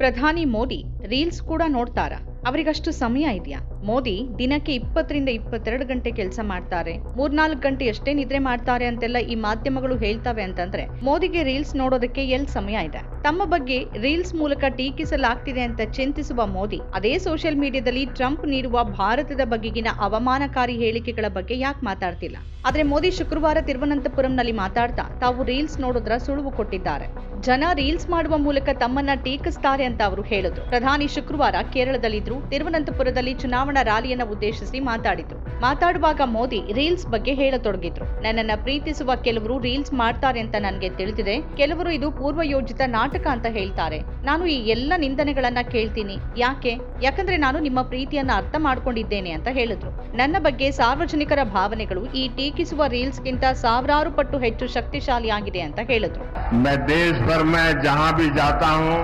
ಪ್ರಧಾನಿ ಮೋದಿ ರೀಲ್ಸ್ ಕೂಡ ನೋಡ್ತಾರಾ? ಅವರಿಗಷ್ಟು ಸಮಯ ಇದೆಯಾ? ಮೋದಿ ದಿನಕ್ಕೆ ಇಪ್ಪತ್ತರಿಂದ ಇಪ್ಪತ್ತೆರಡು ಗಂಟೆ ಕೆಲಸ ಮಾಡ್ತಾರೆ. ಮೂರ್ನಾಲ್ಕು ಗಂಟೆ ಎಷ್ಟೇ ನಿದ್ರೆ ಮಾಡ್ತಾರೆ ಅಂತೆಲ್ಲ ಈ ಮಾಧ್ಯಮಗಳು ಹೇಳ್ತವೆ ಅಂತಂದ್ರೆ ಮೋದಿಗೆ ರೀಲ್ಸ್ ನೋಡೋದಕ್ಕೆ ಎಲ್ ಸಮಯ ಇದೆ? ತಮ್ಮ ಬಗ್ಗೆ ರೀಲ್ಸ್ ಮೂಲಕ ಟೀಕಿಸಲಾಗ್ತಿದೆ ಅಂತ ಚಿಂತಿಸುವ ಮೋದಿ, ಅದೇ ಸೋಷಿಯಲ್ ಮೀಡಿಯಾದಲ್ಲಿ ಟ್ರಂಪ್ ನೀಡುವ ಭಾರತದ ಬಗೆಗಿನ ಅವಮಾನಕಾರಿ ಹೇಳಿಕೆಗಳ ಬಗ್ಗೆ ಯಾಕೆ ಮಾತಾಡ್ತಿಲ್ಲ? ಆದ್ರೆ ಮೋದಿ ಶುಕ್ರವಾರ ತಿರುವನಂತಪುರಂನಲ್ಲಿ ಮಾತಾಡ್ತಾ ತಾವು ರೀಲ್ಸ್ ನೋಡೋದ್ರ ಸುಳುವು ಕೊಟ್ಟಿದ್ದಾರೆ. ಜನ ರೀಲ್ಸ್ ಮಾಡುವ ಮೂಲಕ ತಮ್ಮನ್ನ ಟೀಕಿಸ್ತಾರೆ ಅಂತ ಅವರು ಹೇಳಿದ್ರು. ಪ್ರಧಾನಿ ಶುಕ್ರವಾರ ಕೇರಳದಲ್ಲಿದ್ರು, ತಿರುವನಂತಪುರದಲ್ಲಿ ಚುನಾವಣಾ ರ್ಯಾಲಿಯನ್ನ ಉದ್ದೇಶಿಸಿ ಮಾತಾಡಿದ್ರು ಮಾತಾಡುವಾಗ ಮೋದಿ ರೀಲ್ಸ್ ಬಗ್ಗೆ ಹೇಳತೊಡಗಿದ್ರು ನನ್ನನ್ನ ಪ್ರೀತಿಸುವ ಕೆಲವರು ರೀಲ್ಸ್ ಮಾಡ್ತಾರೆ ಅಂತ ನನಗೆ ತಿಳಿದಿದೆ ಕೆಲವರು ಇದು ಪೂರ್ವಯೋಜಿತ ನಾಟಕ ಅಂತ ಹೇಳ್ತಾರೆ ನಾನು ಈ ಎಲ್ಲ ನಿಂದನೆಗಳನ್ನ ಕೇಳ್ತೀನಿ ಯಾಕೆ ಯಾಕಂದ್ರೆ ನಾನು ನಿಮ್ಮ ಪ್ರೀತಿಯನ್ನ ಅರ್ಥ ಮಾಡ್ಕೊಂಡಿದ್ದೇನೆ ಅಂತ ಹೇಳಿದ್ರು ನನ್ನ ಬಗ್ಗೆ ಸಾರ್ವಜನಿಕರ ಭಾವನೆಗಳು ಈ ಟೀಕಿಸುವ ರೀಲ್ಸ್ಗಿಂತ ಸಾವಿರಾರು ಪಟ್ಟು ಹೆಚ್ಚು ಶಕ್ತಿಶಾಲಿಯಾಗಿದೆ ಅಂತ ಹೇಳಿದ್ರು मैं देश भर में जहां भी जाता हूं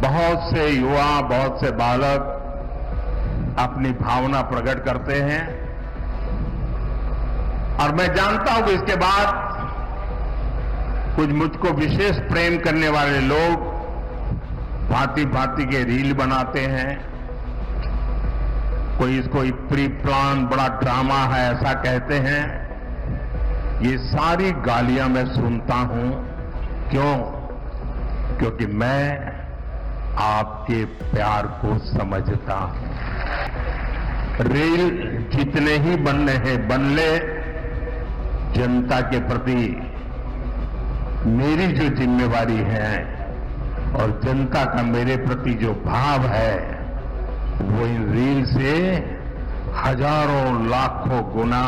बहुत से युवा बहुत से बालक अपनी भावना प्रकट करते हैं। और मैं जानता हूँ कि इसके बाद कुछ मुझको विशेष प्रेम करने वाले लोग भांति भांति के रील बनाते हैं। कोई इसको प्री प्लान बड़ा ड्रामा है ऐसा कहते हैं। ये सारी गालियाँ मैं सुनता हूँ। क्यों? क्योंकि मैं आपके प्यार को समझता हूँ। रेल जितने ही बनने हैं, बन ले। जनता के प्रति मेरी जो जिम्मेवारी है और जनता का मेरे प्रति जो भाव है, वो इन रेल से हज़ारों, लाखों गुना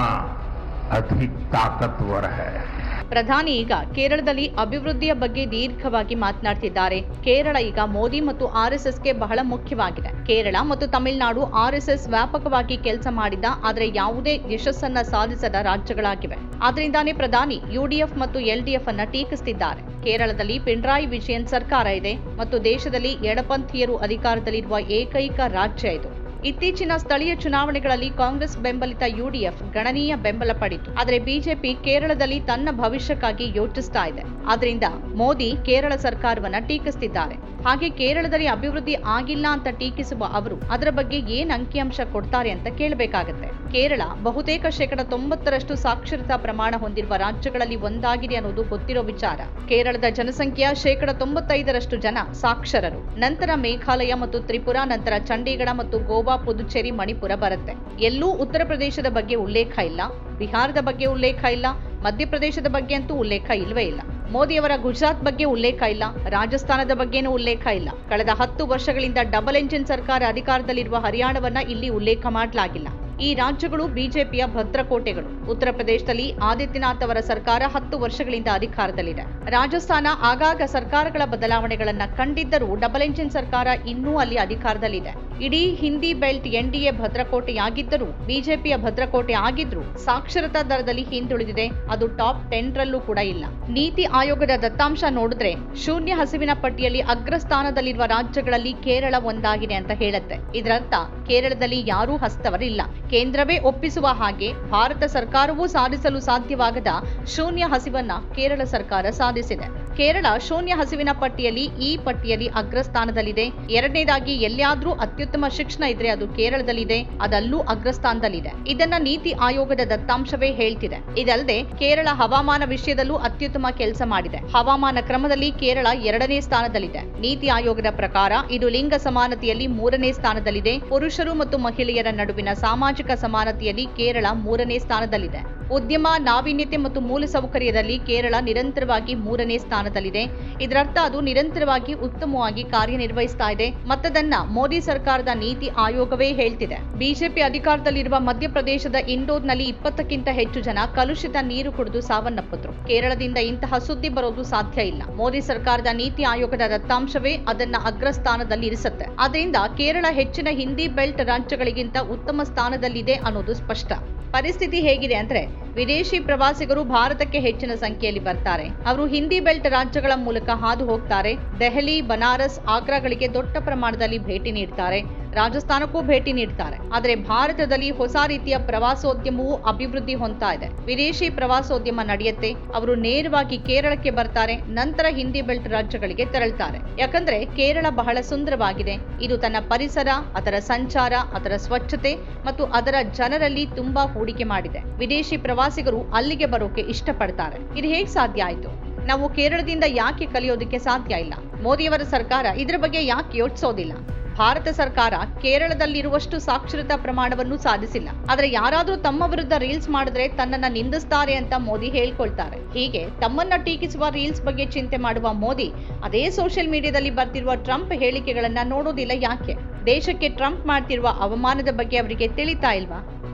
अधिक ताकतवर है। ಪ್ರಧಾನಿ ಈಗ ಕೇರಳದಲ್ಲಿ ಅಭಿವೃದ್ಧಿಯ ಬಗ್ಗೆ ದೀರ್ಘವಾಗಿ ಮಾತನಾಡ್ತಿದ್ದಾರೆ. ಕೇರಳ ಈಗ ಮೋದಿ ಮತ್ತು ಆರ್ಎಸ್ಎಸ್ಗೆ ಬಹಳ ಮುಖ್ಯವಾಗಿದೆ. ಕೇರಳ ಮತ್ತು ತಮಿಳುನಾಡು ಆರ್ಎಸ್ಎಸ್ ವ್ಯಾಪಕವಾಗಿ ಕೆಲಸ ಮಾಡಿದ, ಆದರೆ ಯಾವುದೇ ಯಶಸ್ಸನ್ನ ಸಾಧಿಸದ ರಾಜ್ಯಗಳಾಗಿವೆ. ಆದ್ರಿಂದಾನೇ ಪ್ರಧಾನಿ ಯುಡಿಎಫ್ ಮತ್ತು ಎಲ್ಡಿಎಫ್ ಅನ್ನ ಟೀಕಿಸುತ್ತಿದ್ದಾರೆ ಕೇರಳದಲ್ಲಿ ಪಿಣರಾಯಿ ವಿಜಯನ್ ಸರ್ಕಾರ ಇದೆ ಮತ್ತು ದೇಶದಲ್ಲಿ ಎಡಪಂಥೀಯರು ಅಧಿಕಾರದಲ್ಲಿರುವ ಏಕೈಕ ರಾಜ್ಯ ಇದು. ಇತ್ತೀಚಿನ ಸ್ಥಳೀಯ ಚುನಾವಣೆಗಳಲ್ಲಿ ಕಾಂಗ್ರೆಸ್ ಬೆಂಬಲಿತ ಯುಡಿಎಫ್ ಗಣನೀಯ ಬೆಂಬಲ ಪಡೆಯಿತು. ಆದರೆ ಬಿಜೆಪಿ ಕೇರಳದಲ್ಲಿ ತನ್ನ ಭವಿಷ್ಯಕ್ಕಾಗಿ ಯೋಚಿಸ್ತಾ ಇದೆ. ಆದ್ರಿಂದ ಮೋದಿ ಕೇರಳ ಸರ್ಕಾರವನ್ನ ಟೀಕಿಸುತ್ತಿದ್ದಾರೆ ಹಾಗೆ ಕೇರಳದಲ್ಲಿ ಅಭಿವೃದ್ಧಿ ಆಗಿಲ್ಲ ಅಂತ ಟೀಕಿಸುವ ಅವರು ಅದರ ಬಗ್ಗೆ ಏನ್ ಅಂಕಿಅಂಶ ಕೊಡ್ತಾರೆ ಅಂತ ಕೇಳಬೇಕಾಗತ್ತೆ. ಕೇರಳ ಬಹುತೇಕ ಶೇಕಡ ತೊಂಬತ್ತರಷ್ಟು ಸಾಕ್ಷರತಾ ಪ್ರಮಾಣ ಹೊಂದಿರುವ ರಾಜ್ಯಗಳಲ್ಲಿ ಒಂದಾಗಿದೆ ಅನ್ನೋದು ಗೊತ್ತಿರೋ ವಿಚಾರ. ಕೇರಳದ ಜನಸಂಖ್ಯೆಯ ಶೇಕಡ ತೊಂಬತ್ತೈದರಷ್ಟು ಜನ ಸಾಕ್ಷರರು. ನಂತರ ಮೇಘಾಲಯ ಮತ್ತು ತ್ರಿಪುರಾ, ನಂತರ ಚಂಡೀಗಢ ಮತ್ತು ಗೋವಾ, ಪುದುಚೇರಿ, ಮಣಿಪುರ ಬರುತ್ತೆ. ಎಲ್ಲೂ ಉತ್ತರ ಪ್ರದೇಶದ ಬಗ್ಗೆ ಉಲ್ಲೇಖ ಇಲ್ಲ. ಬಿಹಾರದ ಬಗ್ಗೆ ಉಲ್ಲೇಖ ಇಲ್ಲ. ಮಧ್ಯಪ್ರದೇಶದ ಬಗ್ಗೆ ಅಂತೂ ಉಲ್ಲೇಖ ಇಲ್ಲವೇ ಇಲ್ಲ. ಮೋದಿಯವರ ಗುಜರಾತ್ ಬಗ್ಗೆ ಉಲ್ಲೇಖ ಇಲ್ಲ. ರಾಜಸ್ಥಾನದ ಬಗ್ಗೆನೂ ಉಲ್ಲೇಖ ಇಲ್ಲ. ಕಳೆದ ಹತ್ತು ವರ್ಷಗಳಿಂದ ಡಬಲ್ ಎಂಜಿನ್ ಸರ್ಕಾರ ಅಧಿಕಾರದಲ್ಲಿರುವ ಹರಿಯಾಣವನ್ನ ಇಲ್ಲಿ ಉಲ್ಲೇಖ ಮಾಡಲಾಗಿಲ್ಲ. ಈ ರಾಜ್ಯಗಳು ಬಿಜೆಪಿಯ ಭದ್ರಕೋಟೆಗಳು. ಉತ್ತರ ಪ್ರದೇಶದಲ್ಲಿ ಆದಿತ್ಯನಾಥ್ ಅವರ ಸರ್ಕಾರ ಹತ್ತು ವರ್ಷಗಳಿಂದ ಅಧಿಕಾರದಲ್ಲಿದೆ. ರಾಜಸ್ಥಾನ ಆಗಾಗ ಸರ್ಕಾರಗಳ ಬದಲಾವಣೆಗಳನ್ನ ಕಂಡಿದ್ದರೂ ಡಬಲ್ ಎಂಜಿನ್ ಸರ್ಕಾರ ಇನ್ನೂ ಅಲ್ಲಿ ಅಧಿಕಾರದಲ್ಲಿದೆ. ಇಡೀ ಹಿಂದಿ ಬೆಲ್ಟ್ ಎನ್ಡಿಎ ಭದ್ರಕೋಟೆಯಾಗಿದ್ದರೂ, ಬಿಜೆಪಿಯ ಭದ್ರಕೋಟೆ ಆಗಿದ್ರೂ ಸಾಕ್ಷರತಾ ದರದಲ್ಲಿ ಹಿಂದುಳಿದಿದೆ. ಅದು ಟಾಪ್ ಟೆನ್ ರಲ್ಲೂ ಕೂಡ ಇಲ್ಲ. ನೀತಿ ಆಯೋಗದ ದತ್ತಾಂಶ ನೋಡಿದ್ರೆ ಶೂನ್ಯ ಹಸಿವಿನ ಪಟ್ಟಿಯಲ್ಲಿ ಅಗ್ರಸ್ಥಾನದಲ್ಲಿರುವ ರಾಜ್ಯಗಳಲ್ಲಿ ಕೇರಳ ಒಂದಾಗಿದೆ ಅಂತ ಹೇಳುತ್ತೆ. ಇದರರ್ಥ ಕೇರಳದಲ್ಲಿ ಯಾರೂ ಹಸ್ತವರಿಲ್ಲ. ಕೇಂದ್ರವೇ ಒಪ್ಪಿಸುವ ಹಾಗೆ ಭಾರತ ಸರ್ಕಾರವೂ ಸಾಧಿಸಲು ಸಾಧ್ಯವಾಗದ ಶೂನ್ಯ ಹಸಿವನ್ನ ಕೇರಳ ಸರ್ಕಾರ ಸಾಧಿಸಿದೆ. ಕೇರಳ ಶೂನ್ಯ ಹಸಿವಿನ ಪಟ್ಟಿಯಲ್ಲಿ ಈ ಪಟ್ಟಿಯಲ್ಲಿ ಅಗ್ರಸ್ಥಾನದಲ್ಲಿದೆ. ಎರಡನೇದಾಗಿ ಎಲ್ಲಿಯಾದ್ರೂ ಅತ್ಯುತ್ತಮ ಶಿಕ್ಷಣ ಇದ್ರೆ ಅದು ಕೇರಳದಲ್ಲಿದೆ, ಅದಲ್ಲೂ ಅಗ್ರಸ್ಥಾನದಲ್ಲಿದೆ. ಇದನ್ನ ನೀತಿ ಆಯೋಗದ ದತ್ತಾಂಶವೇ ಹೇಳ್ತಿದೆ. ಇದಲ್ಲದೆ ಕೇರಳ ಹವಾಮಾನ ವಿಷಯದಲ್ಲೂ ಅತ್ಯುತ್ತಮ ಕೆಲಸ ಮಾಡಿದೆ. ಹವಾಮಾನ ಕ್ರಮದಲ್ಲಿ ಕೇರಳ ಎರಡನೇ ಸ್ಥಾನದಲ್ಲಿದೆ. ನೀತಿ ಆಯೋಗದ ಪ್ರಕಾರ ಇದು ಲಿಂಗ ಸಮಾನತೆಯಲ್ಲಿ ಮೂರನೇ ಸ್ಥಾನದಲ್ಲಿದೆ. ಪುರುಷರು ಮತ್ತು ಮಹಿಳೆಯರ ನಡುವಿನ ಸಾಮಾಜಿಕ ಸಮಾನತೆಯಲ್ಲಿ ಕೇರಳ ಮೂರನೇ ಸ್ಥಾನದಲ್ಲಿದೆ. ಉದ್ಯಮ, ನಾವೀನ್ಯತೆ ಮತ್ತು ಮೂಲಸೌಕರ್ಯದಲ್ಲಿ ಕೇರಳ ನಿರಂತರವಾಗಿ ಮೂರನೇ ಸ್ಥಾನದಲ್ಲಿದೆ. ಇದರರ್ಥ ಅದು ನಿರಂತರವಾಗಿ ಉತ್ತಮವಾಗಿ ಕಾರ್ಯನಿರ್ವಹಿಸ್ತಾ ಇದೆ. ಮತ್ತದನ್ನ ಮೋದಿ ಸರ್ಕಾರದ ನೀತಿ ಆಯೋಗವೇ ಹೇಳ್ತಿದೆ. ಬಿಜೆಪಿ ಅಧಿಕಾರದಲ್ಲಿರುವ ಮಧ್ಯಪ್ರದೇಶದ ಇಂಡೋರ್ನಲ್ಲಿ ಇಪ್ಪತ್ತಕ್ಕಿಂತ ಹೆಚ್ಚು ಜನ ಕಲುಷಿತ ನೀರು ಕುಡಿದು ಸಾವನ್ನಪ್ಪಿದ್ರು. ಕೇರಳದಿಂದ ಇಂತಹ ಸುದ್ದಿ ಬರೋದು ಸಾಧ್ಯ ಇಲ್ಲ. ಮೋದಿ ಸರ್ಕಾರದ ನೀತಿ ಆಯೋಗದ ದತ್ತಾಂಶವೇ ಅದನ್ನ ಅಗ್ರಸ್ಥಾನದಲ್ಲಿ ಇರಿಸುತ್ತೆ. ಅದರಿಂದ ಕೇರಳ ಹೆಚ್ಚಿನ ಹಿಂದಿ ಬೆಲ್ಟ್ ರಾಜ್ಯಗಳಿಗಿಂತ ಉತ್ತಮ ಸ್ಥಾನದಲ್ಲಿದೆ ಅನ್ನೋದು ಸ್ಪಷ್ಟ. ಪರಿಸ್ಥಿತಿ ಹೇಗಿದೆ ಅಂದ್ರೆ ವಿದೇಶಿ ಪ್ರವಾಸಿಗರು ಭಾರತಕ್ಕೆ ಹೆಚ್ಚಿನ ಸಂಖ್ಯೆಯಲ್ಲಿ ಬರ್ತಾರೆ. ಅವರು ಹಿಂದಿ ಬೆಲ್ಟ್ ರಾಜ್ಯಗಳ ಮೂಲಕ ಹಾದು ಹೋಗ್ತಾರೆ. ದೆಹಲಿ, ಬನಾರಸ್, ಆಗ್ರಾಗಳಿಗೆ ದೊಡ್ಡ ಪ್ರಮಾಣದಲ್ಲಿ ಭೇಟಿ ನೀಡ್ತಾರೆ. ರಾಜಸ್ಥಾನಕ್ಕೂ ಭೇಟಿ ನೀಡ್ತಾರೆ. ಆದರೆ ಭಾರತದಲ್ಲಿ ಹೊಸ ರೀತಿಯ ಪ್ರವಾಸೋದ್ಯಮವು ಅಭಿವೃದ್ಧಿ ಹೊಂದ್ತಾ ಇದೆ. ವಿದೇಶಿ ಪ್ರವಾಸೋದ್ಯಮ ನಡೆಯುತ್ತೆ. ಅವರು ನೇರವಾಗಿ ಕೇರಳಕ್ಕೆ ಬರ್ತಾರೆ. ನಂತರ ಹಿಂದಿ ಬೆಲ್ಟ್ ರಾಜ್ಯಗಳಿಗೆ ತೆರಳ್ತಾರೆ. ಯಾಕಂದ್ರೆ ಕೇರಳ ಬಹಳ ಸುಂದರವಾಗಿದೆ. ಇದು ತನ್ನ ಪರಿಸರ, ಅದರ ಸಂಚಾರ, ಅದರ ಸ್ವಚ್ಛತೆ ಮತ್ತು ಅದರ ಜನರಲ್ಲಿ ತುಂಬಾ ಹೂಡಿಕೆ ಮಾಡಿದೆ. ವಿದೇಶಿ ಪ್ರವಾಸಿಗರು ಅಲ್ಲಿಗೆ ಬರೋಕೆ ಇಷ್ಟಪಡ್ತಾರೆ. ಇದು ಹೇಗೆ ಸಾಧ್ಯ ಆಯ್ತು? ನಾವು ಕೇರಳದಿಂದ ಯಾಕೆ ಕಲಿಯೋದಕ್ಕೆ ಸಾಧ್ಯ ಇಲ್ಲ? ಮೋದಿಯವರ ಸರ್ಕಾರ ಇದರ ಬಗ್ಗೆ ಯಾಕೆ ಯೋಚಿಸೋದಿಲ್ಲ? ಭಾರತ ಸರ್ಕಾರ ಕೇರಳದಲ್ಲಿರುವಷ್ಟು ಸಾಕ್ಷರತಾ ಪ್ರಮಾಣವನ್ನು ಸಾಧಿಸಿಲ್ಲ. ಆದರೆ ಯಾರಾದರೂ ತಮ್ಮ ವಿರುದ್ಧ ರೀಲ್ಸ್ ಮಾಡಿದ್ರೆ ತನ್ನನ್ನ ನಿಂದಿಸ್ತಾರೆ ಅಂತ ಮೋದಿ ಹೇಳ್ಕೊಳ್ತಾರೆ. ಹೀಗೆ ತಮ್ಮನ್ನ ಟೀಕಿಸುವ ರೀಲ್ಸ್ ಬಗ್ಗೆ ಚಿಂತೆ ಮಾಡುವ ಮೋದಿ ಅದೇ ಸೋಷಿಯಲ್ ಮೀಡಿಯಾದಲ್ಲಿ ಬರ್ತಿರುವ ಟ್ರಂಪ್ ಹೇಳಿಕೆಗಳನ್ನ ನೋಡೋದಿಲ್ಲ ಯಾಕೆ? ದೇಶಕ್ಕೆ ಟ್ರಂಪ್ ಮಾಡ್ತಿರುವ ಅವಮಾನದ ಬಗ್ಗೆ ಅವರಿಗೆ ತಿಳಿತಾ ಇಲ್ವಾ?